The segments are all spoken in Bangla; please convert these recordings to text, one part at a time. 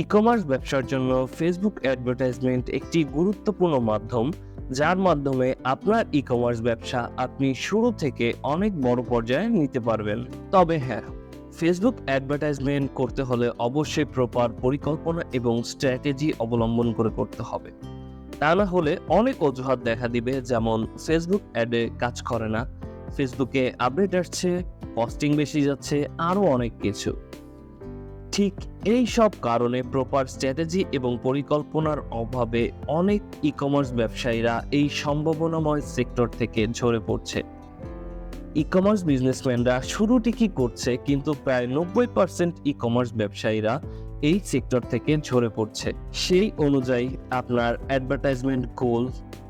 ই কমার্স ব্যবসার জন্য ফেসবুক অ্যাডভার্টাইজমেন্ট একটি গুরুত্বপূর্ণ মাধ্যম, যার মাধ্যমে আপনার ই কমার্স ব্যবসা আপনি শুরু থেকে অনেক বড় পর্যায়ে নিতে পারবেন। তবে হ্যাঁ ফেসবুক অ্যাডভার্টাইজমেন্ট করতে হলে অবশ্যই প্রপার পরিকল্পনা এবং স্ট্র্যাটেজি অবলম্বন করে করতে হবে। তা না হলে অনেক অজুহাত দেখা দিবে, যেমন ফেসবুক অ্যাডে কাজ করে না ফেসবুকে আপডেট আসছে কস্টিং বেশি যাচ্ছে, আরও অনেক কিছু। ঠিক এই সব কারণে প্রপার স্ট্র্যাটেজি এবং পরিকল্পনার অভাবে অনেক ই কমার্স ব্যবসায়ীরা এই সম্ভাবনাময় সেক্টর থেকে ঝরে পড়ছে। ই কমার্স বিজনেসম্যানরা শুরু ঠিকই করছে, কিন্তু প্রায় নব্বই পার্সেন্ট ই কমার্স ব্যবসায়ীরা এই সেক্টর থেকে ঝরে পড়ছে। সেই অনুযায়ী আপনার অ্যাডভার্টাইজমেন্ট গোল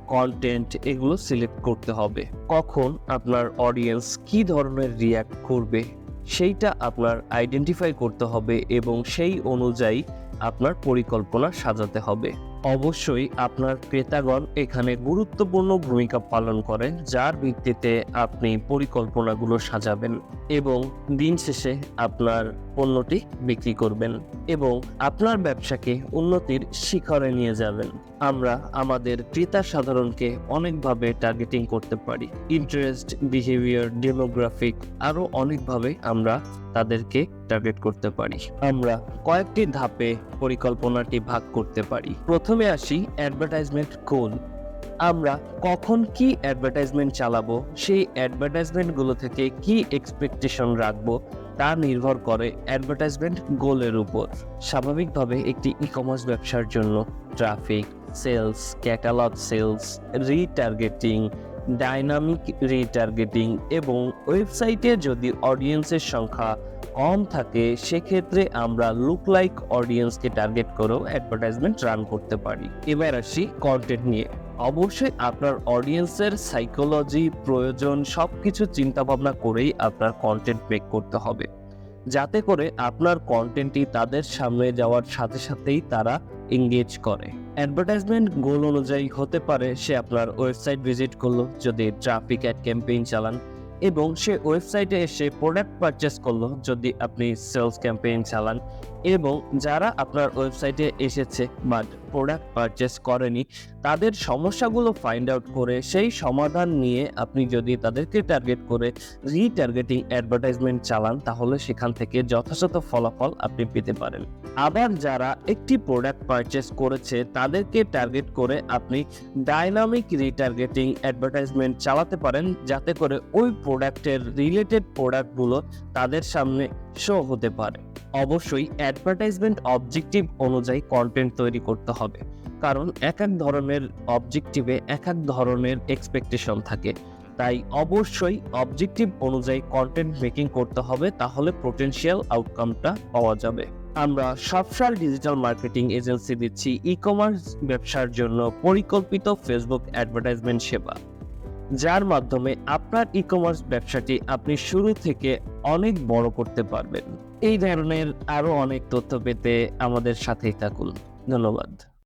কন্টেন্ট এগুলো সিলেক্ট করতে হবে। কখন আপনার অডিয়েন্স কি ধরনের রিয়্যাক্ট করবে সেইটা আপনার আইডেন্টিফাই করতে হবে এবং সেই অনুযায়ী আপনার পরিকল্পনা সাজাতে হবে। অবশ্যই আপনার ক্রেতাগণ এখানে গুরুত্বপূর্ণ ভূমিকা পালন করে যার ভিত্তিতে আপনি পরিকল্পনাগুলো সাজাবেন এবং দিন শেষে আপনার পণ্যটি বিক্রি করবেন এবং আপনার ব্যবসাকে উন্নতির শিখরে নিয়ে যাবেন। আমরা আমাদের ক্রেতা সাধারণকে অনেকভাবে টার্গেটিং করতে পারি। ইন্টারেস্ট বিহেভিয়ার ডেমোগ্রাফিক আরও অনেকভাবে আমরা তাদেরকে টার্গেট করতে পারি। আমরা কয়েকটি ধাপে পরিকল্পনাটি ভাগ করতে পারি। প্রথমে আসি অ্যাডভার্টাইজমেন্ট কোন। আমরা কখন কি অ্যাডভার্টাইজমেন্ট চালাবো, সেই অ্যাডভার্টাইজমেন্টগুলো থেকে কি এক্সপেকটেশন রাখব, তা নির্ভর করে অ্যাডভার্টাইজমেন্ট গোলের উপর। স্বাভাবিকভাবে একটি ই কমার্স ব্যবসার জন্য traffic sales catalog sales retargeting dynamic retargeting এবং ওয়েবসাইটে যদি অডিয়েন্সের সংখ্যা কম থাকে, সেক্ষেত্রে আমরা লুক লাইক অডিয়েন্সকে টার্গেট করেও অ্যাডভার্টাইজমেন্ট রান করতে পারি। এবার আসি কন্টেন্ট নিয়ে। অবশ্যই আপনার অডিয়েন্সের সাইকোলজি প্রয়োজন সব কিছু চিন্তা ভাবনা করেই আপনার কন্টেন্ট মেক করতে হবে। যাতে করে আপনার কন্টেন্টটি তাদের সামনে যাওয়ার সাথে সাথেই তারা এঙ্গেজ করে। অ্যাডভার্টাইজমেন্ট গোল অনুযায়ী হতে পারে সে আপনার ওয়েবসাইট ভিজিট করল, যদি ট্রাফিক অ্যাড ক্যাম্পেইন চালান, এবং সে ওয়েবসাইটে এসে প্রোডাক্ট পারচেস করল, যদি আপনি সেলস ক্যাম্পেইন চালান। এবং যারা আপনার ওয়েবসাইটে এসেছে বাট প্রোডাক্ট পারচেস করেনি, তাদের সমস্যাগুলো ফাইন্ড আউট করে সেই সমাধান নিয়ে আপনি যদি তাদেরকে টার্গেট করে রিটার্গেটিং অ্যাডভার্টাইজমেন্ট চালান, তাহলে সেখান থেকে যথাযথ ফলাফল আপনি পেতে পারেন। আবার যারা একটি প্রোডাক্ট পারচেস করেছে, তাদেরকে টার্গেট করে আপনি ডাইনামিক রিটার্গেটিং অ্যাডভার্টাইজমেন্ট চালাতে পারেন, যাতে করে ওই প্রোডাক্টের রিলেটেড প্রোডাক্টগুলো তাদের সামনে শো হতে পারে। অবশ্যই অ্যাডভার্টাইজমেন্ট অবজেক্টিভ অনুযায়ী কন্টেন্ট তৈরি করতে হবে। কারণ এক এক ধরনের অবজেক্টিভে এক এক ধরনের এক্সপেকটেশন থাকে। তাই অবশ্যই অবজেক্টিভ অনুযায়ী কন্টেন্ট মেকিং করতে হবে, তাহলে পোটেনশিয়াল আউটকামটা পাওয়া যাবে। আমরা সবসাল ডিজিটাল মার্কেটিং এজেন্সি দিচ্ছি ই কমার্স ব্যবসার জন্য পরিকল্পিত ফেসবুক অ্যাডভার্টাইজমেন্ট সেবা। যার মাধ্যমে আপনার ই কমার্স ব্যবসাটি আপনি শুরু থেকে অনেক বড় করতে পারবেন। এই ধরনের আরও অনেক তথ্য পেতে আমাদের সাথেই থাকুন। ধন্যবাদ।